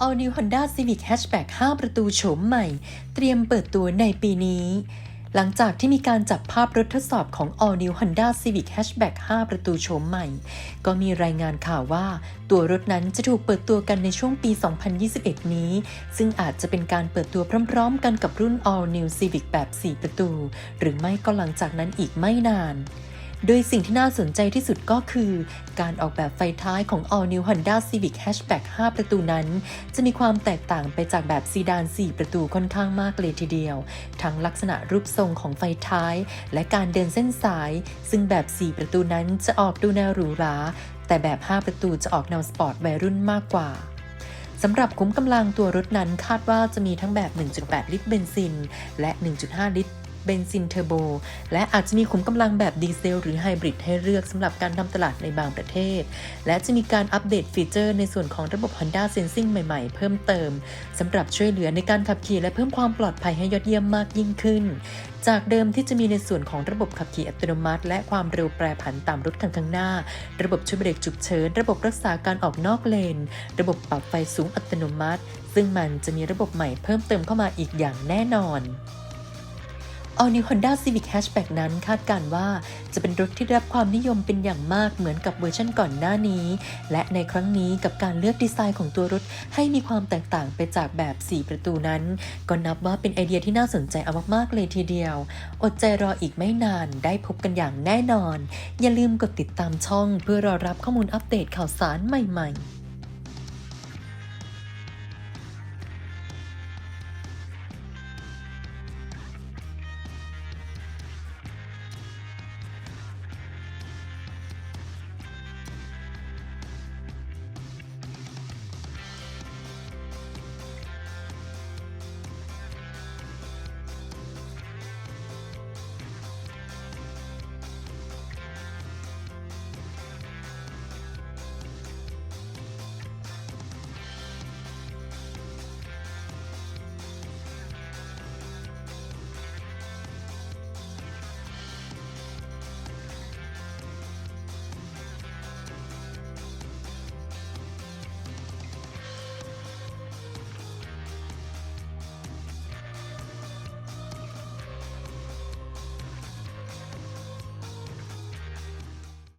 All New Honda Civic Hatchback 5 ประตูโฉมใหม่ เตรียมเปิดตัวในปีนี้ หลังจากที่มีการจับภาพรถทดสอบของ All New Honda Civic Hatchback 5 ประตูโฉมใหม่ ก็มีรายงานข่าวว่า ตัวรถนั้นจะถูกเปิดตัวกันในช่วงปี 2021 นี้ ซึ่งอาจจะเป็นการเปิดตัวพร้อมๆ กันกับรุ่น All New Civic แบบ 4 ประตู หรือไม่ก็หลังจากนั้นอีกไม่นาน โดยสิ่งที่น่าสนใจที่สุดก็คือ การออกแบบไฟท้ายของ All New Honda Civic Hatchback 5 ประตูนั้น จะมีความแตกต่างไปจากแบบซีดาน 4 ประตูค่อนข้างมากเลยทีเดียว ทั้งลักษณะรูปทรงของไฟท้าย และการเดินเส้นสาย ซึ่งแบบ 4 ประตูนั้นจะออกดูแนวหรูหรา แต่แบบ 5 ประตูจะออกแนวสปอร์ตวัยรุ่นมากกว่าสำหรับคุ้มกำลังตัวรถนั้นคาดว่าจะมีทั้งแบบ 1.8 ลิตรเบนซิน และ 1.5 ลิตร เบนซินเทอร์โบ และอาจจะมีขุมกำลังแบบดีเซลหรือไฮบริดให้เลือกสำหรับการทำตลาดในบางประเทศ และจะมีการอัปเดตฟีเจอร์ในส่วนของระบบ Honda Sensing ใหม่ๆ เพิ่มเติมสำหรับช่วยเหลือในการขับขี่และเพิ่มความปลอดภัยให้ยอดเยี่ยมมากยิ่งขึ้น จากเดิมที่จะมีในส่วนของระบบขับขี่อัตโนมัติ และความเร็วแปรผันตามรถคันข้างหน้า ระบบช่วยเบรกฉุกเฉินระบบรักษาการออกนอกเลน ระบบปรับไฟสูงอัตโนมัติ ซึ่งมันจะมีระบบใหม่เพิ่มเติมเข้ามาอีกอย่างแน่นอน All New Honda Civic Hatchback นั้นคาดการว่าจะเป็นรถที่ได้รับความนิยมเป็นอย่างมากเหมือนกับเวอร์ชันก่อนหน้านี้ และในครั้งนี้กับการเลือกดีไซน์ของตัวรถให้มีความแตกต่างไปจากแบบ 4 ประตูนั้น ก็นับว่าเป็นไอเดียที่น่าสนใจเอามากๆเลยทีเดียว อดใจรออีกไม่นานได้พบกันอย่างแน่นอน อย่าลืมกดติดตามช่องเพื่อรอรับข้อมูลอัปเดตข่าวสารใหม่ ๆ